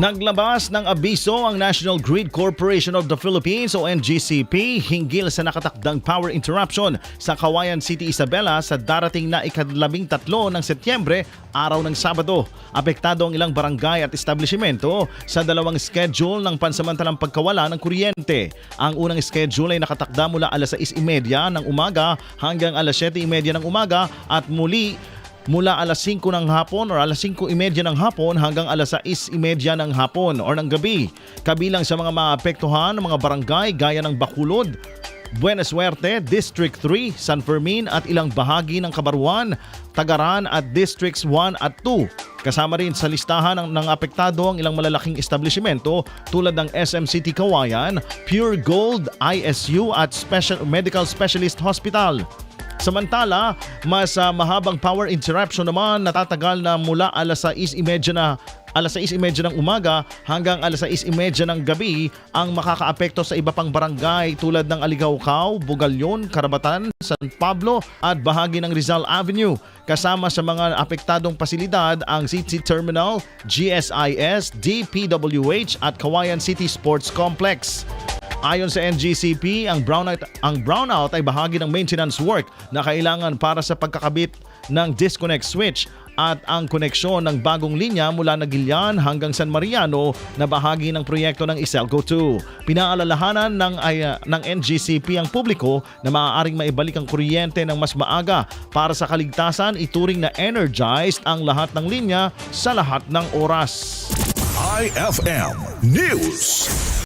Naglabas ng abiso ang National Grid Corporation of the Philippines o NGCP hinggil sa nakatakdang power interruption sa Kawayan City, Isabela sa darating na ikadlabing tatlo ng Setyembre, araw ng Sabado. Apektado ang ilang barangay at establishmento sa dalawang schedule ng pansamantalang pagkawala ng kuryente. Ang unang schedule ay nakatakda mula alas 6.30 ng umaga hanggang alas 7.30 ng umaga at muli mula alas 5 ng hapon or alas 5.30 ng hapon hanggang alas 6.30 ng hapon or ng gabi. Kabilang sa mga maapektuhan ng mga barangay gaya ng Bacolod, Buena Suerte, District 3, San Fermin at ilang bahagi ng Kabarwan, Tagaran at Districts 1 at 2. Kasama rin sa listahan ng, ng apektado ang ilang malalaking establishmento tulad ng SM City Kawayan, Pure Gold, ISU at Special Medical Specialist Hospital. Samantala, mas ah, mahabang power interruption naman natatagal na mula alas 6.30 na alas 6.30 ng umaga hanggang alas 6.30 ng gabi ang makakaapekto sa iba pang barangay tulad ng Aligawkaw, Bugalyon, Karabatan, San Pablo at bahagi ng Rizal Avenue. Kasama sa mga apektadong pasilidad ang City Terminal, GSIS, DPWH at Kawayan City Sports Complex. Ayon sa NGCP, ang brownout, ang brownout ay bahagi ng maintenance work na kailangan para sa pagkakabit ng disconnect switch at ang koneksyon ng bagong linya mula Nagilian hanggang San Mariano na bahagi ng proyekto ng Iselco 2. Pinaalalahanan ng, uh, ng NGCP ang publiko na maaaring maibalik ang kuryente ng mas maaga para sa kaligtasan ituring na energized ang lahat ng linya sa lahat ng oras. IFM News.